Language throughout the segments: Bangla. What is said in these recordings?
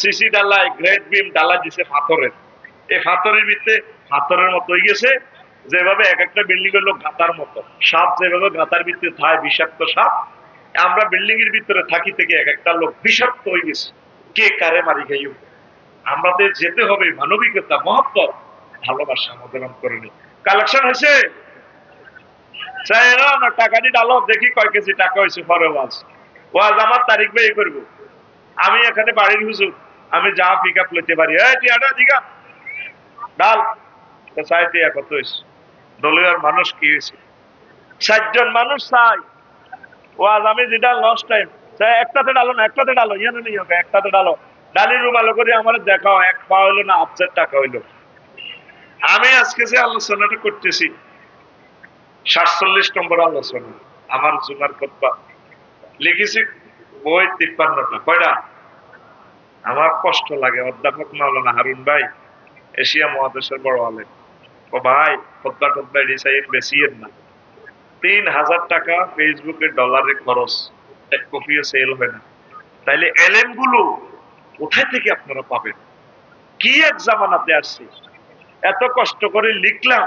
সিসি ডালায় গ্রেট বিম ডালা দিছে পাথরের। এই পাথরের ভিতরে পাথরের মতো হয়ে গেছে, যেভাবে এক একটা বিল্ডিং এর লোক গাতার মতো। সাপ যেভাবে গাতার ভিতরে থায়, বিষাক্ত সাপ, আমরা বিল্ডিং এর ভিতরে থাকি থেকে এক একটা লোক বিষাক্ত হয়ে গেছে। কে কারে মারি খাইও আমাদের যেতে হবে মানবিকতা মহব্বত ভালোবাসা আমাদের করে নি। কালেকশন হয়েছে? টাকা দিয়ে ডালো, দেখি কয় কেজি টাকা হয়েছে পরে ওয়াজ। ওয়াজ আমার তারিখ ব্যয় করব। আমি এখানে বাড়ির হুজুর। আমি যা পিক আপ লইতে পারি। ডাল চাই কত হয়েছে দলীয় মানুষ কি হয়েছে ষাটজন মানুষ চাই। ওয়াজ আমি যেটা লস্ট টাইম একটাতে ডালো না, একটাতে ডালো ইয়ানো নেই ওকে একটাতে ডালো। ডালির রুমালো করে আমার দেখাও এক পা হইল না আপসের টাকা হইল। আমি আজকে যে আলোচনাটা করতেছি, সাতচল্লিশ নম্বর আলোচনা, আমার জুমার কতবা লিখেছি বই তিপ্পান্নটা, কয়টা? আমার কষ্ট লাগে। অধ্যাপক মাওলানা হারুন ভাই, এশিয়া মহাদেশের বড় হলে ও ভাই খোদ্া টোদ্া ডিসাইন বেশি না। তিন হাজার টাকা ফেসবুকে ডলারে খরচ, এক কপিও সেল হয় না। তাইলে এলএমগুলো কোথায় থেকে আপনারা পাবেন? কি এক জামানাতে আসছে? এত কষ্ট করে লিখলাম,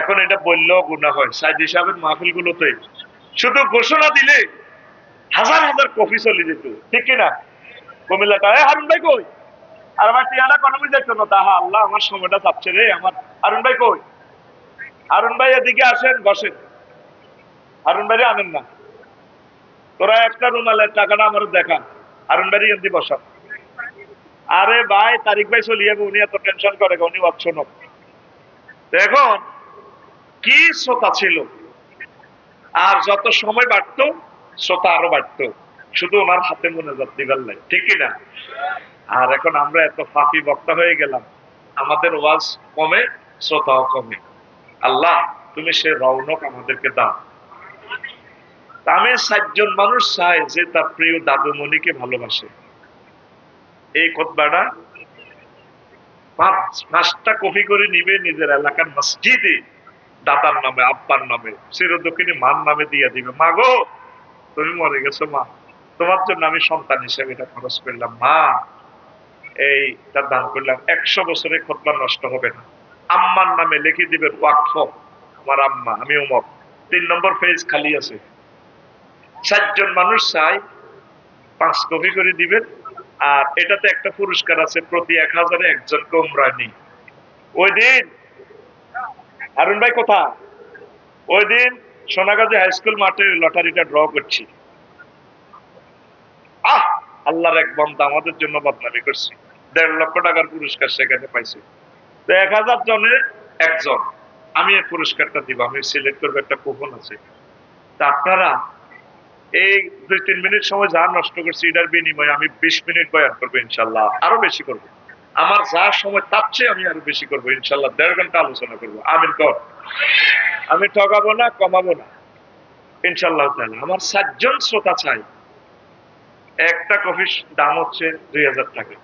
এখন এটা বললেও গুণা হয়। সাইদ হিসাবের মাহফিল গুলোতে শুধু ঘোষণা দিলে হাজার হাজার কপি চলে যেত, ঠিক কিনা? কুমিল্লাটা হারুন ভাই কই? আর আমার টিয়াটা কোনো বুঝাইত না? তাহা আল্লাহ, আমার সময়টা চাপছে রে, আমার। হারুন ভাই কই? হারুন ভাই এদিকে আসেন, বসেন। হারুন ভাই আনেন না। তোরা একটা রুমালের টাকাটা আমার দেখান হারুন ভাই আরে ভাই তারিখ ভাই চলিয়ে উনি এত টেনশন করে উনি অপশন এখন কি শ্রোতা ছিল। আর যত সময় বাড়তো, শ্রোতা আরও বাড়তো। শুধু ওনার হাতে মনে যাত দিবার নাই ঠিক না? আর এখন আমরা এত ফাঁপি বক্তা হয়ে গেলাম, আমাদের ওয়াজ কমে, শ্রোতাও কমে। আল্লাহ, তুমি সে রৌনক আমাদেরকে দাও। আমি সাতজন মানুষ যে তার প্রিয় দাদুমণিকে ভালোবাসে। এই পাঁচটা কপি করে নিবে নিজের এলাকার মসজিদে দাতার নামে, আব্বার নামে চিরদক্ষিণী মার নামে দিয়ে দিবে। মা গো তুমি মরে গেছো, মা। তোমার জন্য আমি সন্তান হিসেবে এটা খরচ করলাম। মা, এই তার দান করলাম। একশো বছরে খোদবা নষ্ট হবে না। আম্মার নামে লিখে দিবে, ওয়াকফ, আমার আম্মা, আমি উমক তিন নম্বর পেজ খালি আছে। চারজন মানুষ চাই পাঁচ কপি করে দিবেন আর এটাতে একটা পুরস্কার আছে, প্রতি এক হাজারে একজন উমরানি ওই দিন, হারুন ভাই কোথা ওই দিন সোনাগাজী হাই স্কুল মাঠে লটারিটা ড্র করছি। আল্লাহর এক বন্ধা আমাদের জন্য বদনামি করছি। দেড় লক্ষ টাকার পুরস্কার সেখানে পাইছি। তো এক হাজার জনের একজন, আমি এই পুরস্কারটা দিব, আমি সিলেক্ট করব, একটা কুপন আছে। তা আপনারা এই দুই তিন মিনিট সময় যা নষ্ট করছি, এটার বিনিময়ে আমি বিশ মিনিট বয়ান করব ইনশাল্লাহ, আরও বেশি করব। আমার যা সময় তার চেয়ে আমি আরও বেশি করব ইনশাল্লাহ, দেড় ঘণ্টা আলোচনা করব। আমিন কর। আমি ঠকাবো না, কমাবো না। ইনশাল্লাহ আমার সাতজন শ্রোতা চাই। একটা কফির দাম হচ্ছে দুই হাজার টাকা।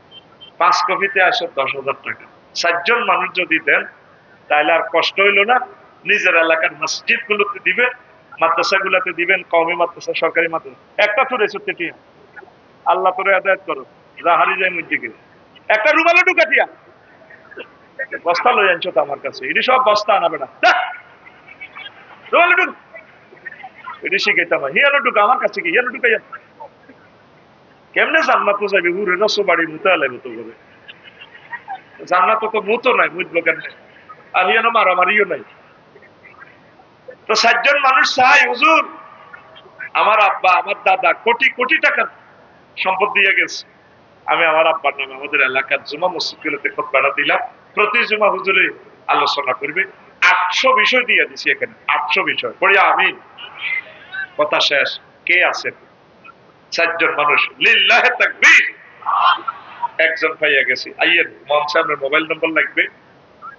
পাঁচ কপিতে আসে দশ হাজার টাকা। সাতজন মানুষ যদি দেন, তাহলে আর কষ্ট হইল না। নিজের এলাকার মসজিদ গুলোতে দিবেন মাদ্রাসা গুলাতে দিবেন কমই মাদ্রাসা, সরকারি মাদ্রাসা। একটা তো রেসুতে টিয়া আল্লাহ তোরে আদায়ত করো। রাহারি যায় মসজিদে একটা রুমালে ঢুকা টিয়া বস্তা লই আনছো তো আমার কাছে। এটি সব বস্তা আনাবে না। রুমালে ঢুক। এটি শিখাইতাম হিয়ানো ঢুকা, আমার কাছে কি? হিয়ানো ঢুকাই কেমনে জান্নাত যাবি হুরে রসো বাড়ি, মুতে লাগবে তো করে জান্নাত তো মুতো নাই মুতবো কেন আর হিয়ানো মারামারিও নাই। তো সাতজন মানুষ চাই, হুজুর। আমার আব্বা, আমার দাদা, কোটি কোটি টাকার সম্পদ দিয়ে গেছে। আমি আমার আব্বার নামে আমাদের এলাকার জুমা মসজিদগুলোতে খোদবাটা দিলাম। প্রতি জুমা হুজুরে আলোচনা করবে। আটশো বিষয় দিয়ে দিছি এখানে, আটশো বিষয়। পড়িয়া আমি কথা শেষ। কে আছেন? চারজন মানুষ, লিল্লাহে তাকবীর। একজন পাইয়া গেছি। আইয়ের মম সাহেবের মোবাইল নম্বর লাগবে।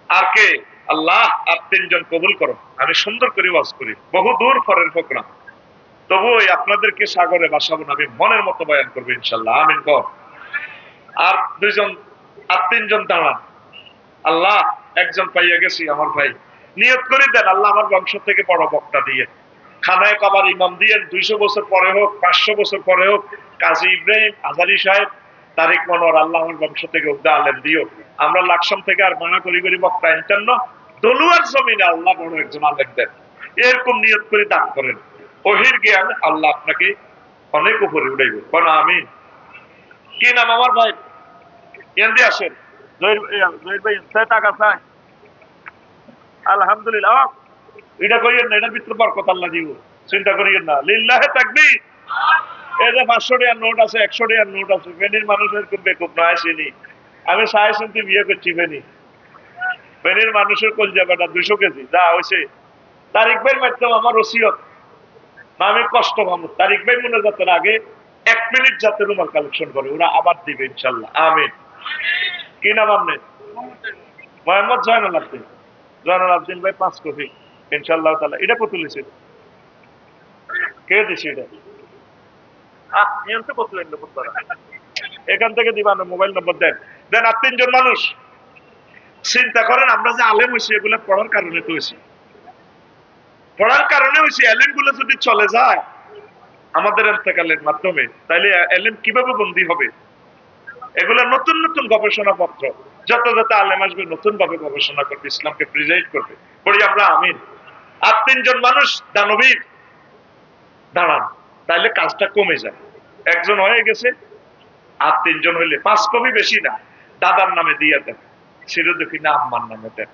আর কে? আল্লাহ, আর তিনজন কবুল করো। আমি সুন্দর করে ওয়াজ করি। বহু দূর ফরের প্রোগ্রাম তবু ওই আপনাদেরকে সাগরে বাসাবো না, আমি মনের মতো বয়ান করব ইনশাল্লাহ আমিন কর। আর দুইজন, আর তিনজন দাঁড়ান। আল্লাহ, একজন পাইয়া গেছি আমার ভাই। নিয়ত করে দেন, আল্লাহ আমার বংশ থেকে বড় বক্তা দিয়ে। খানায় কাবার ইমাম দিয়ে দুইশো বছর পরে হোক, পাঁচশো বছর পরে হোক, কাজী ইব্রাহিম আজারি সাহেব, তারিক মনোয়ার আল্লাহ বংশ থেকে উদ্দা আলেম দিও আমরা লাকসাম থেকে আর মানা করি করি বক্তা ইন্টান্ন দলুয়ার জমিনে আল্লাহ বড় একজন আলেম দেন। এরকম নিয়ত করে দান করেন। ওহির জ্ঞান আল্লাহ আপনাকে অনেক উপরে উঠাইব কোন আমি কি নাম আমার ভাই? কেন্দ্রে আসেন। জহির ভাই টাকা চাই আলহামদুলিল্লাহ। এটা করিয়েন না, এটার ভিতরে বরকত আল্লাহ দিব। চিন্তা করিয়েন না। লিল্লাহে থাকবি এই যে পাঁচশো টাকার নোট আছে, একশো টাকার নোট আছে, ফেনীর মানুষের খুব বেকুব নয় আসেনি আমি সাড়ে শুনতে বিয়ে করছি ফেনী। ফেনীর মানুষের কল যাবেটা দুশো কেজি, যা হয়েছে। তারিক ভাইয়ের মাধ্যমে আমার ওসিয়ত। আমি কষ্ট পাবো। তারিক ভাই মনে যাতেন আগে এক মিনিট যাতে রুমাল কালেকশন করে, ওরা আবার দিবে ইনশাল্লাহ। আমিন। কি নাম আপনি মোহাম্মদ জয়নাল আব্দিন। জয়নাল আব্দিন ভাই পাঁচ কপি ইনশাল্লাহ তালা এটা কত লিখছে কে দিছে এটা। এখান থেকে দিবা মোবাইল নম্বর দেন। দেন আর তিনজন মানুষ চিন্তা করেন আমরা যে আলেম হয়েছি এগুলো পড়ার কারণে তো হয়েছি। পড়ার কারণে হয়েছে এলেমগুলো যদি চলে যায় আমাদের মাধ্যমে তাইলে এলেম কীভাবে বন্দী হবে? এগুলো নতুন নতুন গবেষণা পত্র যত যত আলেম আসবে নতুন ভাবে গবেষণা করবে ইসলামকে প্রিজাইড করবে। পড়ি আমরা আমিন। আর তিনজন মানুষ দানবীর। দাঁড়ান, তাইলে কাজটা কমে যায়। একজন হয়ে গেছে আর তিনজন হইলে পাঁচ কপি বেশি না। দাদার নামে দিয়ে দেন সিরুদ্দফি না আম্মার নামে দেন।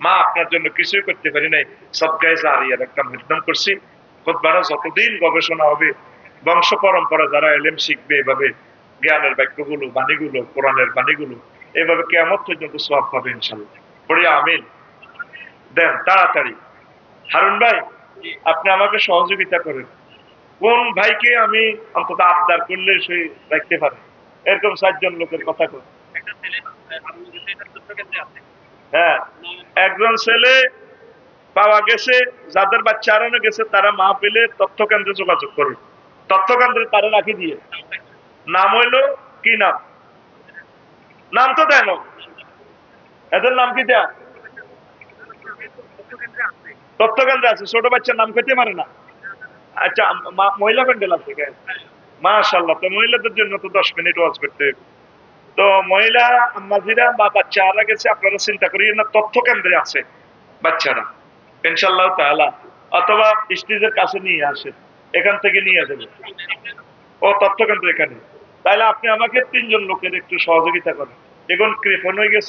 মা, আপনার জন্য কিছুই করতে পারি নাই। নির্ধারণ করছি। যতদিন গবেষণা হবে, বংশ পরম্পরা যারা এলেম শিখবে, এভাবে জ্ঞানের বাক্যগুলো, বাণীগুলো, কোরআনের বাণীগুলো, এভাবে কেমন পর্যন্ত সব পাবে ইনশাল্লাহ। আমিন। দেন, তাড়াতাড়ি। হারুন ভাই আপনি আমাকে সহযোগিতা করেন। কোন ভাইকে আমি অন্তত আবদার করলে সে রাখতে পারে? এরকম চারজন লোকের কথা কর হ্যাঁ একজন ছেলে পাওয়া গেছে যাদের বাচ্চা হারানো গেছে তারা মা পেলে তথ্য কেন্দ্রে যোগাযোগ করুন তথ্য কেন্দ্রে তারা রাখি দিয়ে। নাম হইল কি নাম? নাম তো দেন এদের নাম কি দেয়া? তথ্য কেন্দ্রে আছে, ছোট বাচ্চার নাম খেতে পারে না। আচ্ছা মহিলা প্যান্ডেল আছে মাশাল্লাহ তো মহিলাদের জন্য তো দশ মিনিট ওয়াজ করতে তো মহিলা বা বাচ্চারা গেছে, আপনারা চিন্তা করিয়ে না তথ্য কেন্দ্রে আছে বাচ্চারা ইনশাল্লাহ তাআলা। অথবা স্টেজের কাছে নিয়ে আসে এখান থেকে নিয়ে আসবে ও তথ্য কেন্দ্র এখানে। তাহলে আপনি আমাকে তিনজন লোকের একটু সহযোগিতা করেন। এখন কৃপণ হয়ে গেছে